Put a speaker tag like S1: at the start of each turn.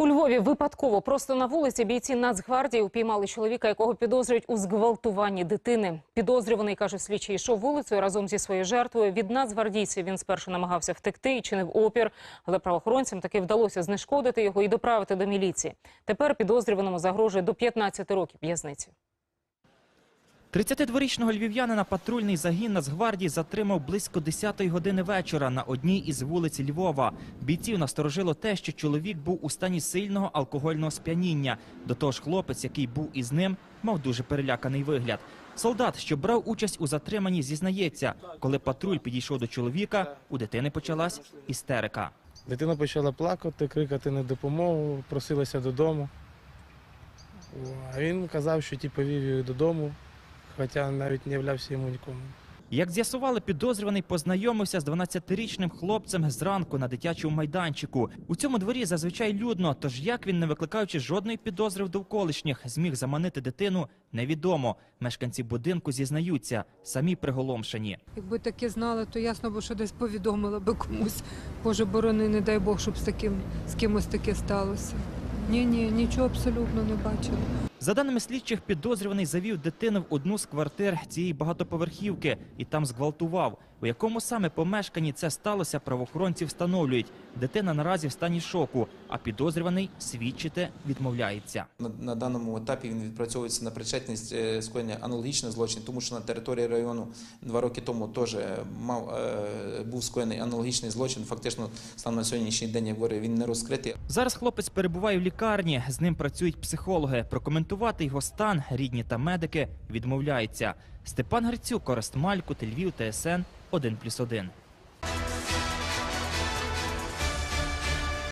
S1: У Львові випадково просто на вулиці бійці Нацгвардії упіймали чоловіка, якого підозрюють у зґвалтуванні дитини. Підозрюваний, каже слідчий, йшов вулицею разом зі своєю жертвою. Від нацгвардійців він спершу намагався втекти і чинив опір, але правоохоронцям таки вдалося знешкодити його і доправити до міліції. Тепер підозрюваному загрожує до 15 років в'язниці.
S2: 32-річного львів'янина патрульний загін Нацгвардії затримав близько 10-ї години вечора на одній із вулиць Львова. Бійців насторожило те, що чоловік був у стані сильного алкогольного сп'яніння. До того ж, хлопець, який був із ним, мав дуже переляканий вигляд. Солдат, що брав участь у затриманні, зізнається, коли патруль підійшов до чоловіка, у дитини почалась істерика.
S3: Дитина почала плакати, крикати на допомогу, просилася додому. А він казав, що ті повів її додому, хоча навіть не являвся йому нікому.
S2: Як з'ясували, підозрюваний познайомився з 12-річним хлопцем зранку на дитячому майданчику. У цьому дворі зазвичай людно, тож як він, не викликаючи жодної підозри в довколишніх, зміг заманити дитину, невідомо. Мешканці будинку зізнаються, самі приголомшені.
S4: Якби таке знали, то ясно б, що десь повідомила би комусь. Боже борони, не дай Бог, щоб з таким з кимось таке сталося. Ні, ні, нічого абсолютно не бачила.
S2: За даними слідчих, підозрюваний завів дитину в одну з квартир цієї багатоповерхівки і там зґвалтував. У якому саме помешканні це сталося, правоохоронці встановлюють. Дитина наразі в стані шоку, а підозрюваний свідчити відмовляється.
S5: На, на даному етапі він відпрацьовується на причетність е, скоєння аналогічних злочинів, тому що на території району два роки тому теж мав е, був скоєний аналогічний злочин. Фактично, станом на сьогоднішній день я говорю, він не розкритий.
S2: Зараз хлопець перебуває в лікарні. З ним працюють психологи. Прокоментувати його стан рідні та медики відмовляються. Степан Грицюк, Орест Мальку, Тельвів, ТСН 1+,1.